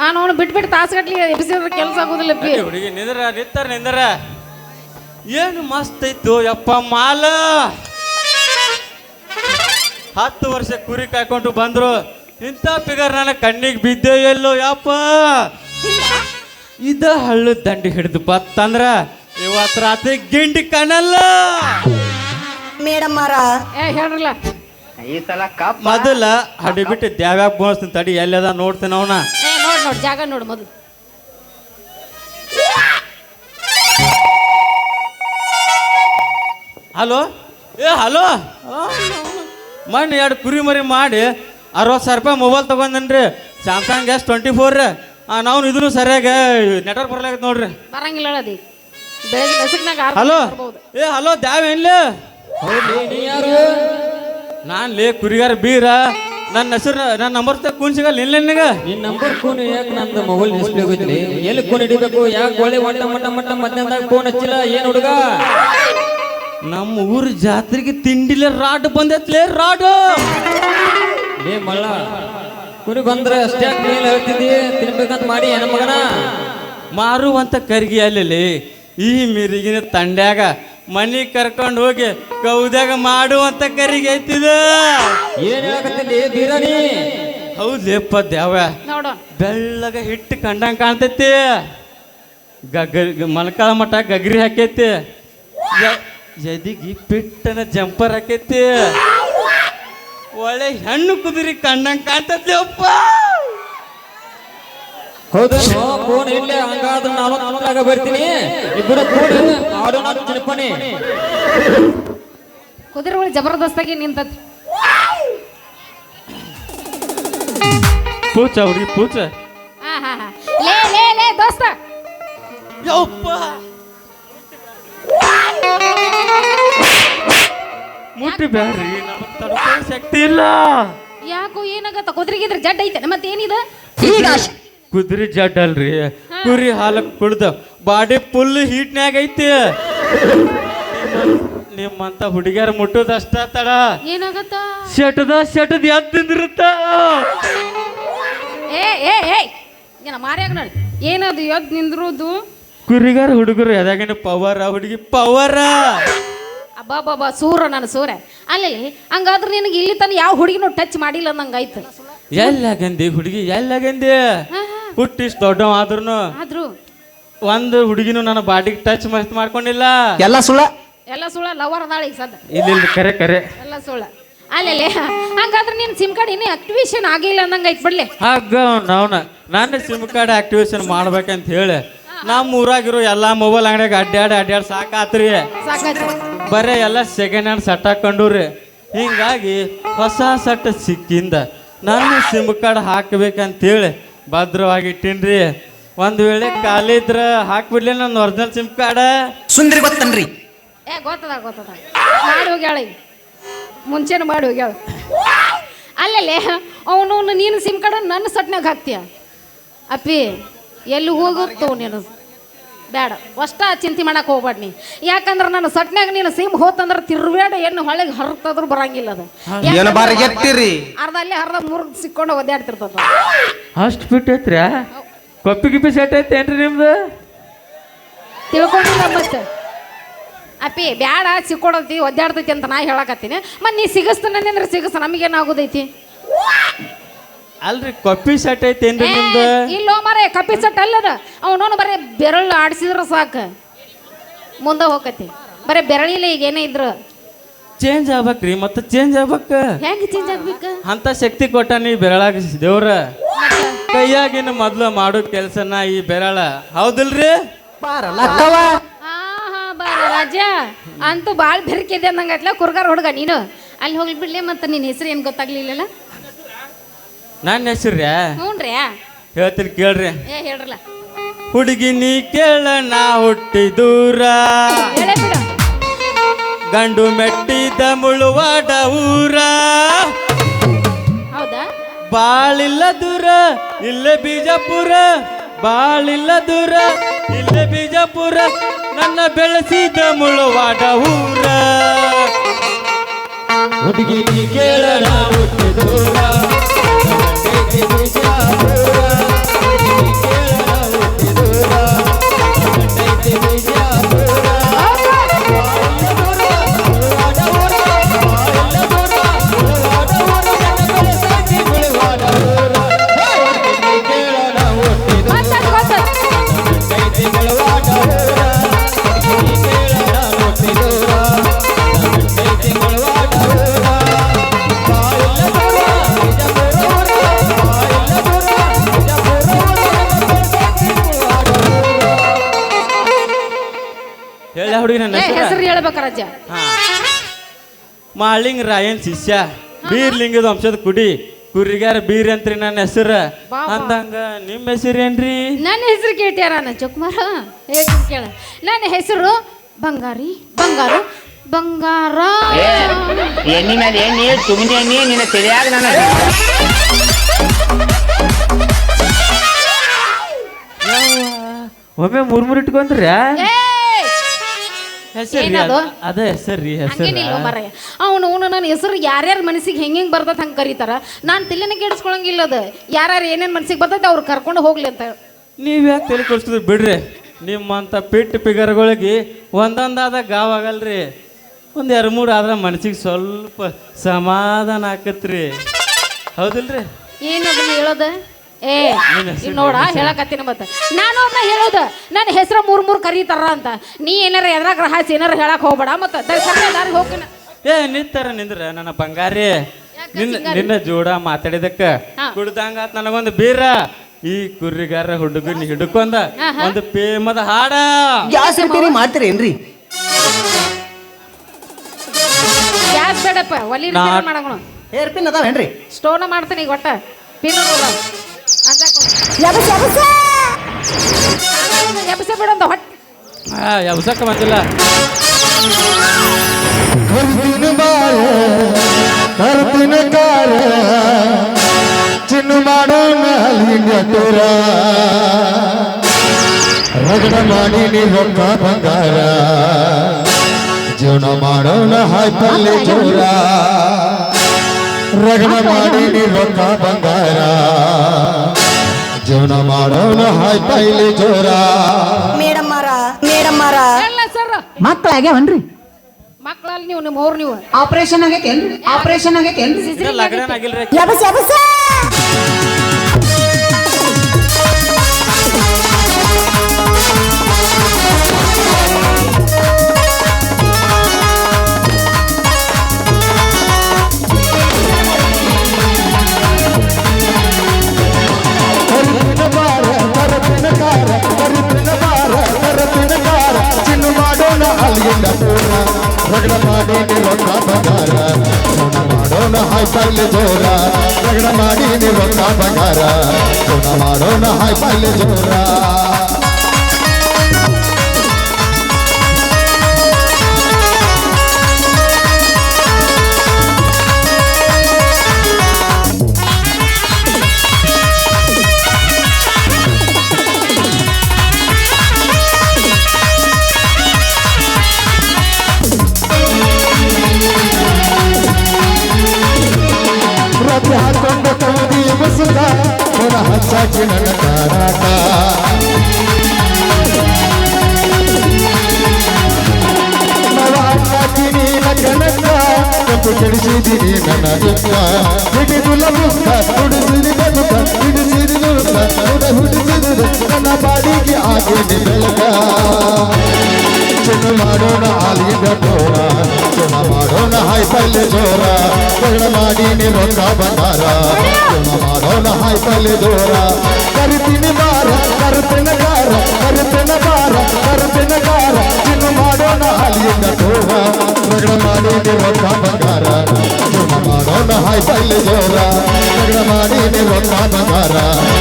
ಆ ನೋಡು ಬಿಟ್ಬಿಟ್ಟು ಬಿಟ್ಟು ತಾಸುಗಟ್ಲಿ ಎಬ್ಸಿದ್ರೆ ಕೆಲಸ ಆಗೋದಿಲ್ಲ ಪಿ ಹುಡುಗಿ ನಿಂದ್ರ ನಿಂತಾರ ನಿಂದ್ರ. ಏನು ಮಸ್ತ್ ಇತ್ತು ಯಪ್ಪ ಮಾಲ. ಹತ್ತು ವರ್ಷ ಕುರಿ ಕಾಯ್ಕೊಂಡು ಬಂದ್ರು. ಇಂಥ ಫಿಗರ್ ನನ್ನ ಕಣ್ಣಿಗೆ ಬಿದ್ದೆ ಎಲ್ಲೋ ಯಪ್ಪ. ಇದ ಹಳ್ಳು ದಂಡಿ ಹಿಡಿದು ಬತ್ತಂದ್ರ ಇವತ್ತು ರಾತ್ರಿ ಗಿಂಡಿ ಕಾಣಲ್ಲ. ಮೇಡಮ್ ಏ ಹೇಳ್ರಲ್ಲ. ಈ ಸಲ ಕಪ್ ಮೊದಲ ಹಡಿ ಬಿಟ್ಟು ದ್ಯಾವ್ಯಾಗ ಬೋಣಿಸ್ತೀನಿ ತಡಿ ಎಲ್ಲದ ನೋಡ್ತೀನಿ ಅವನ. ಏ ನೋಡ್ ನೋಡ್ ಜಾಗ ನೋಡು ಮೊದಲು. ಹಲೋ? ಏ ಹಲೋ? ಮಣ್ಣು ಎರಡು ಕುರಿ ಮರಿ ಮಾಡಿ ಅರವತ್ತು ಸಾವಿರ ರೂಪಾಯಿ ಮೊಬೈಲ್ ತೊಗೊಂಡೇನ್ರಿ. ಸ್ಯಾಮ್ಸಂಗ್ ಎಸ್ ಟ್ವೆಂಟಿ ಫೋರ್ ನಾವು ಇದನ್ನು ಸರಿಯಾಗಿ ನೆಟ್ವರ್ಕ್ ಬರ್ಲಾಗತ್ತೆ ನೋಡ್ರಿ. ಬರಂಗಿಲ್ಲ ಅದಿ. ಬೆಳಗ್ಗೆ ಹಲೋ? ಏ ಹಲೋ ದ್ಯಾವ ಏನ್ಲೇ? ನಾನು ಲೇ ಕುರಿಗಾರ ಬೀರ. ನನ್ನ ಹೆಸರು ನನ್ನ ನಂಬರ್ ಕೂನ್ ಸಿಗಲ್ಲ ಇಲ್ಲ ನಿನಗೆ ನಿನ್ ನಂಬರ್ ಫೋನ್ ಯಾಕೆ ನಂದು ಮೊಬೈಲ್ ಡಿಸ್ಪ್ಲೇ ಹೋಗಿದ್ರಿ ಎಲ್ಲಿ ಫೋನ್ ಹಿಡಿಬೇಕು? ಯಾಕೆ ಒಳ್ಳೆ ಮಟ್ಟ ಮಟ್ಟ ಮಟ್ಟ ಮಧ್ಯಾಹ್ನದಾಗ ಫೋನ್ ಹಚ್ಚಿಲ್ಲ? ಏನು ಹುಡುಗ? ನಮ್ಮ ಊರ ಜಾತ್ರೆಗೆ ತಿಂಡಿಲೆ ರಾಡ್ ಬಂದೈತ್ಲೇ ರಾಡು! ಏ ಮಳ್ಳ ಕುರಿ ಬಂದ್ರೆ ಅಷ್ಟೇ ಮೇಲೆ ಹೇಳ್ತಿದ್ದಿ? ತಿನ್ಬೇಕಂತ ಮಾಡಿ ಏನ ಮಗನ ಮಾರುವಂತ ಕರ್ಗಿ ಅಲ್ಲಿ ಈ ಮಿರಿಗಿನ ತಂಡ್ಯಾಗ ಮನಿ ಕರ್ಕೊಂಡು ಹೋಗಿ ಕೌದಾಗ ಮಾಡುವಂತ ಕರಿಗೆ ಐತಿದ? ಏನ್ ಹೌದ್ಲೇಪ್ಪ ನೋಡು. ಬೆಳ್ಳಗ ಹಿಟ್ಟು ಕಂಡಂಗ್ ಕಾಣ್ತೈತಿ. ಗಗ್ಗ ಮೊಳಕಾಲ ಮಠ ಗಗ್ರಿ ಹಾಕೈತಿ. ಎದಿಗಿ ಪಿಟ್ಟನ ಜಂಪರ್ ಹಾಕೈತಿ. ಒಳ್ಳೆ ಹೆಣ್ಣು ಕುದುರಿ ಕಂಡಂಗ್ ಕಾಣ್ತೈತಿ ಅಪ್ಪ. ಹೌದೇನು ಫೋನ್ ಇಲ್ಲೇ ಹಂಗಾದ್ರೆ ನಾನು ಬರ್ತೀನಿ ಇಬ್ಬರು ಕೂಡಿ ಆಡೋಣ ಚಿನಪಣಿ ಕುದುರೆ ಒಳಗೆ ಜಬರ್ದಸ್ತಾಗಿ ನಿಂತದ್. ಪೂಚ ಅವ್ರಿಗೆ ಪೂಚ ಹಾ ಹಾ ಹಾ. ಲೇ ಲೇ ಲೇ ದೋಸ್ತ. ಯಪ್ಪ. ಮುಟ್ಟಿ ಬ್ಯಾಡ್ರಿ ಶಕ್ತಿ ಇಲ್ಲ. ಯಾಕೋ ಏನಾಗತ್ತ? ಕುದುರೆಗಿದ್ರೆ ಜಡ್ ಐತೆ. ಮತ್ತೇನಿದೆ? ಈಗ ಕುದುರೆ ಜಡ್ ಅಲ್ರಿ ಕುರಿ ಹಾಲು ಕುಡ್ದ ಬಾಡಿ ಫುಲ್ ಹೀಟ್ನ್ಯಾಗ ಐತಿ. ನಿಮ್ಮಂತ ಹುಡುಗಿಯರ ಮುಟ್ಟುದಷ್ಟ ತಡ. ಏನಾಗತ್ತ? ಶಟದ ಶಟದ ಎದ್ ತಿಂದಿರುತ್ತ. ಏ ಏ ಏ ಏನ ಮಾರ್ಯಾಗ ನೋಡಿ. ಏನದು ಎದ್ ನಿಂದ್ರುದು? ಕುರಿಗಾರ ಹುಡುಗರು ಎದಾಗಿನ ಪವರ ಹುಡುಗಿ ಪವರ ಅಬ್ಬಾ ಬಾಬಾ ಸೂರ ನಾನು ಸೂರ. ಅಲ್ಲಿ ಹಂಗಾದ್ರೆ ನಿನಗೆ ಇಲ್ಲಿ ತನ ಯಾವ ಹುಡುಗಿನೂ ಟಚ್ ಮಾಡಿಲ್ಲ ನಂಗಾಯ್ತು ಎಲ್ಲಾಗಂದಿ ಹುಡುಗಿ ಎಲ್ಲಾಗಂದಿ ಹಾ. ಹುಟ್ಟಿಸ್ ದೊಡ್ಡ ಆದ್ರೂ. ಆದ್ರೂ ಒಂದು ಹುಡುಗಿನೂ ನನ್ನ ಬಾಡಿಗೆ ಟಚ್ ಮಸ್ತ್ ಮಾಡ್ಕೊಂಡಿಲ್ಲ. ಎಲ್ಲ ಸುಳ್ಳ? ಎಲ್ಲ ಸುಳ್ಳ ಲವರ್ ಅದಾಳ ಈಗ ಸದ್ದ ಇಲ್ಲ ಇಲ್ಲ ಕರೆ ಕರೆ. ಎಲ್ಲ ಸುಳ್ಳ. ಅಲ್ಲೇ ಹಂಗಾದ್ರೆ ನಿನ್ ಸಿಮ್ ಕಾರ್ಡ್ ಇನ್ನೂ ಆಕ್ಟಿವೇಶನ್ ಆಗಿಲ್ಲ ಅಂದಂಗ ಐತ್ ಬಿಡ್ಲಿ. ಹಗ್ಗ ನಾವ್ನ ನನ್ನ ಸಿಮ್ ಕಾರ್ಡ್ ಆಕ್ಟಿವೇಶನ್ ಮಾಡ್ಬೇಕಂತ ಹೇಳಿ ನಮ್ಮ ಊರಾಗಿರೋ ಎಲ್ಲಾ ಮೊಬೈಲ್ ಅಂಗಡಿಯಾಗ ಅಡ್ಡಾಡಿ ಅಡ್ಡಾಡಿ ಸಾಕಾತ್ರಿ. ಸಾಕಾಯ್ತು ಬರೇ ಎಲ್ಲ ಸೆಕೆಂಡ್ ಹ್ಯಾಂಡ್ ಸೆಟ್ ಹಾಕೊಂಡ್ರಿ ಹಿಂಗಾಗಿ ಹೊಸ ಸೆಟ್ ಸಿಕ್ಕಿಂದ ನನ್ನ ಸಿಮ್ ಕಾರ್ಡ್ ಹಾಕ್ಬೇಕಂತೇಳಿ ಭದ್ರವಾಗಿ ಇಟ್ಟಿನ್ರಿ. ಒಂದ್ ವೇಳೆ ಖಾಲಿ ಇದ್ರ ಹಾಕ್ಬಿಡ್ಲಿ ನನ್ನ ಒರಿಜಿನಲ್ ಸಿಮ್ ಕಾರ್ಡ್ ಸುಂದ್ರಿ ಗೊತ್ತನ್ರಿ. ಏ ಗೊತ್ತದ ಗೊತ್ತದ. ಮಾಡಿ ಹೋಗ್ಯಾಳ ಈಗ. ಮುಂಚೆನು ಮಾಡಿ ಹೋಗ್ಯಾಳ. ಅಲ್ಲಲ್ಲೇ ಅವನು ನೀನು ಸಿಮ್ ಕಾರ್ಡ್ ನನ್ನ ಸಟ್ನಾಗ ಹಾಕ್ತೀಯ? ಅಪ್ಪಿ ಎಲ್ಲಿ ಹೋಗುತ್ತೋ ನೀನು. ಬೇಡ. ಅಷ್ಟ ಚಿಂತೆ ಮಾಡಕ್ಕೆ ಹೋಗ್ಬೇಡ ನೀ. ಯಾಕಂದ್ರೆ ನನ್ನ ಸಟ್ನಾಗ ನೀನು ಸಿಮ್ ಹೋತಂದ್ರೆ ತಿರ್ಬೇಡ ಏನು ಹೊಳೆಗೆ ಹರ್ತದ್ರು ಬರಂಗಿಲ್ಲ ಅದು. ಏನು ಬಾರಿ ಅರ್ಧ ಅಲ್ಲೇ ಅರ್ಧ ಮೂರು ಸಿಕ್ಕೊಂಡು ಒದ್ದಾಡ್ತಿರ್ತದ. ಅಷ್ಟು ಫಿಟ್ ಐತ್ರಿ ಕೊಪ್ಪಿ ಗಿಪ್ಪಿ ಸೆಟ್ ಐತೇನ್ರಿ ನಿಮ್ದು? ತಿಳ್ಕೊಂಡಿಲ್ಲ ಮತ್ತೆ. ಅಪ್ಪಿ ಬ್ಯಾಡ ಸಿಕ್ಕೊಡತಿ ಒದ್ದಾಡ್ತೈತಿ ಅಂತ ನಾ ಹೇಳಕತ್ತೀನಿ. ಮತ್ತೆ ನೀ ಸಿಗಸ್ತಾನೆ ಅಂದ್ರೆ ಸಿಗಸ್ತ ನಮಗೇನಾಗೋದೈತಿ? ಅಲ್ರಿ ಕಪ್ಪಿ ಸೆಟ್ ಐತೇನ್ರಿ ನಿಮ್ದು? ಇಲ್ಲೋ ಮರೆ ಕಪ್ಪಿ ಸೆಟ್ ಅಲ್ಲದ. ಅವನೋನು ಬರೀ ಬೆರಳು ಆಡಿಸಿದ್ರ ಸಾಕು. ಮುಂದೆ ಹೋಗತಿ. ಬರೀ ಬೆರಳಿಲ್ಲ ಈಗ ಏನೇ ಇದ್ರು. ಚೇಂಜ್ ಆಗ್ಬೇಕ್ರಿ ಮತ್ತೆ ಚೇಂಜ್ ಆಗ್ಬೇಕ. ಹೆಂಗೆ ಚೇಂಜ್ ಆಗ್ಬೇಕ? ಅಂತ ಶಕ್ತಿ ಕೊಟ್ಟ ನೀ ಬೆರಳಾಗ ದೇವ್ರ. ಕೈಯಾಗಿನ ಮೊದ್ಲು ಮಾಡೋ ಕೆಲ್ಸನ ಈ ಬೆರಳ. ಹೌದಿಲ್ರಿ? ಹಾ ಹಾ ಬಾರ ರಾಜ. ಅಂತೂ ಭಾಳ ಬೆರಕಿದೆ ಅಂದಂಗತ್ಲ ಕುರ್ಗಾರ ಹುಡುಗ ನೀನು. ಅಲ್ಲಿ ಹೋಗ್ಲಿ ಬಿಡ್ಲಿ ಮತ್ತೆ ನಿನ್ನ ಹೆಸರು ಏನು ಗೊತ್ತಾಗ್ಲಿಲ್ಲಲ್ಲ? ನನ್ನ ಹೆಸರ್ರಿ ಹ್ಞೂನ್ರಿ ಹೇಳ್ತೀನಿ ಕೇಳ್ರಿ. ಏ ಹೇಳ್ರಲ್ಲ. ಹುಡುಗಿ ನೀ ಕೇಳ ನಾ ಹುಟ್ಟಿ ದೂರ. ಹೇಳೇ ಬಿಡು. ಗಂಡು ಮೆಟ್ಟಿದ ಮುಳುವಾಡ ಊರ. ಹೌದಾ? ಬಾಳಿಲ್ಲ ದೂರ ಇಲ್ಲೇ ಬೀಜಪುರ. ಬಾಳಿಲ್ಲ ದೂರ ಇಲ್ಲೇ ಬೀಜಪುರ. ನನ್ನ ಬೆಳೆಸಿದ ಮುಳುವಾಡ ಊರ. ಹುಡುಗಿ ನೀ ಕೇಳಣ ಹುಟ್ಟಿ ದೂರ. ಹುಡುಗಿ ನನ್ನ ಏ ಹೆಸರು ಹೇಳ್ಬೇಕ ರಾಜ ಮಾಳಿಂಗ್ ರಾಯನ್ ಶಿಷ್ಯ? ಬೀರ್ಲಿಂಗದ ವಂಶದ ಕುಡಿ. ಕುರಿಗಾರ ಬೀರ್ ಅಂತ್ರಿ ನನ್ನ ಹೆಸರು. ಅಂದಂಗ ನಿಮ್ಮ ಹೆಸರೇನ್ರಿ ನನ್ನ ಹೆಸರು ಕೇಳ್ತೀಯಾರ ನನ್ನ ಚುಕ್ಮಾರ ಹೇಳ್ತೀನಿ ಕೇಳ. ನನ್ನ ಹೆಸರು ಬಂಗಾರಿ. ಬಂಗಾರು. ಬಂಗಾರ. ಏ ಎಣ್ಣಿ ಮೇಲೆ ಎಣ್ಣಿ ಸುಮ್ಮನೆ ಎಣ್ಣಿ ನಿನ್ನ ತಿಳಿಯಾಗ ನನ್ನ ಒಮ್ಮೆ ಮೂರ್ ಮೂರ್ ಇಟ್ಕೊಂಡ್ರ ಏನದು? ಅದೇ. ಹೆಸರು ಹಂಗೇನಿಲ್ಲ ಮರ ಅವನು ಅವನು ನನ್ನ ಹೆಸರು ಯಾರ್ಯಾರ ಮನಸ್ಸಿಗೆ ಹೆಂಗೆ ಹೆಂಗೆ ಬರ್ತದ ಹಂಗೆ ಕರೀತಾರ. ನಾನು ತಿಲ್ಲನೆ ಕೆಡಿಸ್ಕೊಳಂಗಿಲ್ಲ ಅದು. ಯಾರ್ಯಾರು ಏನೇನು ಮನಸ್ಸಿಗೆ ಬರ್ತೈತೆ ಅವ್ರು ಕರ್ಕೊಂಡು ಹೋಗ್ಲಿ ಅಂತ. ನೀವು ಯಾಕೆ ತಲೆ ಕೊಡ್ಸಿದ್ರಿ? ಬಿಡ್ರಿ. ನಿಮ್ಮಂತ ಪಿಟ್ ಪಿಗರ್ಗಳಿಗೆ ಒಂದೊಂದಾದ ಗಾವಾಗಲ್ರಿ ಒಂದ್ ಎರಡು ಮೂರು ಆದ್ರೆ ಮನಸ್ಸಿಗೆ ಸ್ವಲ್ಪ ಸಮಾಧಾನ ಆಕತ್ರಿ. ಹೌದಿಲ್ರಿ? ಏನು ಹೇಳೋದು ಹೇಳೋದ? ಏ ಇವ್ ನೋಡ ಹೇಳಕತ್ತೀನಿ ಮತ್ತೆ. ನಾನು ಅವ್ರನ್ನ ಹೇಳೋದು ನನ್ನ ಹೆಸರು ಮೂರ್ ಮೂರ್ ಕರೀತಾರ ಅಂತ. ನೀ ಏನಾರ ಎದ್ರಾಗ ಹಾಸಿ ಏನಾರ ಹೇಳಕ್ ಹೋಗ್ಬೇಡ ಮತ್ತೆ. ಹೋಗ್ತೀನಿ. ಏ ನಿಂತಾರ ನಿಂದ್ರ ನನ್ನ ಬಂಗಾರಿ. ನಿನ್ನ ನಿನ್ನ ಜೋಡ ಮಾತಾಡಿದಕ್ಕ. ಕುಡ್ದಂಗ ನನಗೊಂದು ಬೀರ. ಈ ಕುರಿಗಾರ ಹುಡುಗನ್ ಹಿಡ್ಕೊಂಡ ಒಂದು ಪೇಮದ ಹಾಡ. ಗ್ಯಾಸ್ ರಿಪೇರಿ ಮಾಡ್ತೀರೇನ್ರಿ ಗ್ಯಾಸ್ ಬೇಡಪ್ಪ ಒಲಿ ನಾ- ಏರ್ಪಿನ್ ಅದಾವೇನ್ರಿ? ಸ್ಟೋನ ಮಾಡ್ತೀನಿ ಈಗ ಒಟ್ಟ. ಪಿನ್ ಎಬ್ಸೆ ಬಿಡೊಂದು ಹೊಟ್ಟೆ. ಆ, ಎಬ್ಸಕ್ಕ ಬಂದಿಲ್ಲ. ಕರ್ದಿನ ಬಾರ ಕರ್ದಿನ ಕಾರ ಚಿನ್ನು ಮಾಡೋಣ ಅಲ್ಲಿಂದ ತೋರ ರಗಡ ಮಾಡಿ ನೀ ರೊಕ್ಕ ಬಂಗಾರ ಜೀವನ ಮಾಡೋಣ ಹಾಯ್ಪಲ್ಲಿ ಜೋರ ರಗಡ ಮಾಡಿ ನೀ ರೊಕ್ಕ ಬಂಗಾರ. ಜೀವನ ಮಾಡೋಣ ಹಾಯ್ಪಲ್ಲಿ ಜೋರ. ಮೇಡಮ್ ಮಾರ ಮೇಡಮ್ ಮಾರ ಎಲ್ಲ ಸರ್. ಮಕ್ಕಳಾಗ್ಯಾವನ್ರಿ ಮಕ್ಕಳಲ್ಲಿ ನೀವು ನಿಮ್ಮ ಅವ್ರು ನೀವು. ಆಪರೇಷನ್ ಆಗೈತೆ ಆಪರೇಷನ್ ಆಗೈತೆ ಏನ್ರಿ? ಲಗ್ನ ಆಗಿಲ್ರಿ. ಎಬಸ್ ಎಬಸ್. ಸೋನ ಮಾಡೋಣ ಹಾಯ್ಪಲ್ಲಿ ಜೋರ ಪ್ರತಿ ಹಚ್ಚಾಕಿ ನನ್ನ ಕಾರಾಟ ಕನಕ ಕಪ್ಪು ಕೆಡಿಸಿದಿನಿ ನನ್ನ ದುಃಖ. ಹಿಡಿದುಲ ಮುಖ ಹುಡುಸಿರಿ ಬದುಕ ಹಿಡಿಸಿರಿ ದುಃಖ ಹುಡ ನನ್ನ ಬಾಡಿಗೆ ಆಗೇನಿ ಬೆಳಕ ಚಿನ್ನ ಮಾಡೋಣ ಚಿನ್ನ ಮಾಡೋಣ ಹಾಯ್ಪಲ್ಲೆ ಜೋರ ಕರ್ಣ ಮಾಡಿ ನೀ ರೊಕ್ಕ ಬಂಗಾರ ಚಿನ್ನ ಮಾಡೋಣ ಹಾಯ್ಪಲ್ಲೆ ಜೋರ. ಕರಿತೀನಿ ಬಾರ ಕರುತಿನ ಕಾರ ಕರುತಿನ ಬಾರ ಕರುತಿನ ಗಾರ ಇನ್ನು ಮಾಡೋಣ ಆಲಿಂದ ತೋರ ಜಗಳ ಮಾಡಿ ರೊಕ್ಕ ಬಂಗಾರ ಚಿನ್ನ ಮಾಡೋಣ ಹಾಯ್ಪಲ್ಲೆ ಜೋರ. ಜಗಳ ಮಾಡಿ ನೀ ರೊಕ್ಕ ಬಂಗಾರ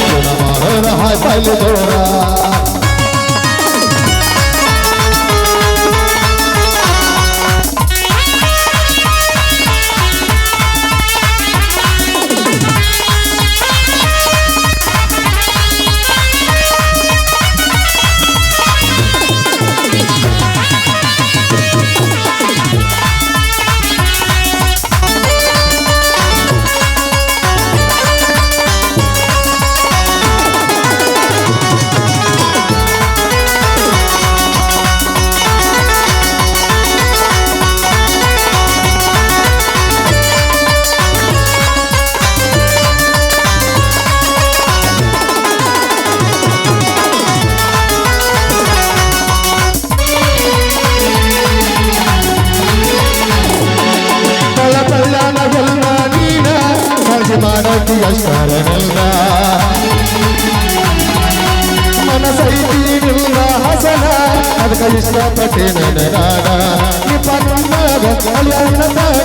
ಚಿನ್ನ ಮಾಡೋಣ ಹಾಯ್ಪಲ್ಲೆ ಜೋರ.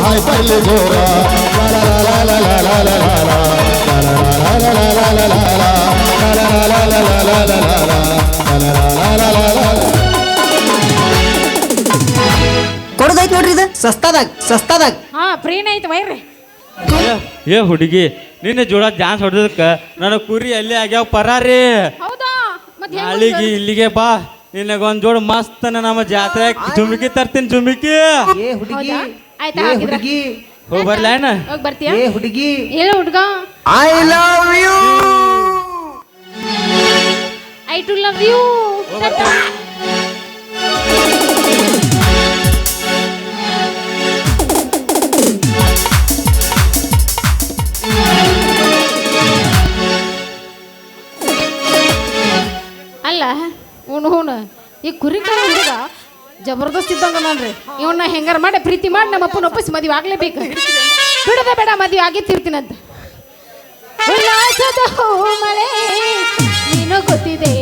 হাই পাইলে গোরা ಕೊಡದೈತ್ ನೋಡ್ರಿ ಇದು? ಸಸ್ತಾದಾಗ ಸಸ್ತಾದಾಗ. ಹಾ ಫ್ರೀನ ವೈರಿ ಏ ಹುಡುಗಿ ನಿನ್ನ ಜೋಳ ಡ್ಯಾನ್ಸ್ ಹೊಡೆದಕ್ಕ ನನ್ನ ಕುರಿ ಅಲ್ಲಿ ಆಗ್ಯಾವ ಪರಾರಿ. ಹೌದಾ? ಮತ್ತೆ ಅಲ್ಲಿಗೆ ಇಲ್ಲಿಗೆ ಬಾ. ನಿನಗೊಂದ್ ಜೋಡ್ ಮಸ್ತ್ ನಮ್ಮ ಜಾತ್ರೆ ಜುಮಿಕಿ ತರ್ತೀನಿ ಜುಮಿಕಿ ಏ ಹುಡುಗಿ ಆಯ್ತಾ, ಏ ಹಾಗಿದ್ರೆ. ಹುಡುಗಿ ಹೋಗಿ ಬರ್ಲೇನ ಹೋಗಿ ಬರ್ತೀಯಾ? ಏ ಹುಡುಗಿ. ಹೇಳು ಹುಡ್ಗ. I love you I too love you ಅಲ್ಲ ಹ್ಞೂ ಹುಣ ಈ ಕುರಿ ಹುಡುಗ. ಜಬರ್ದಸ್ತ್ ಇದ್ದಂಗ ನೋಡ್ರಿ. ಇವನ್ನ ಹೆಂಗಾರ ಮಾಡಿ ಪ್ರೀತಿ ಮಾಡಿ ನಮ್ಮ ಅಪ್ಪನ ಒಪ್ಪಿಸಿ ಮದುವೆ ಆಗ್ಲೇಬೇಕು. ಬಿಡದೆ ಬೇಡ, ಮದುವೆ ಆಗಿತ್ತಿರ್ತೀನಂತ ಮಳೆ, ನೀನು ಗೊತ್ತಿದೆ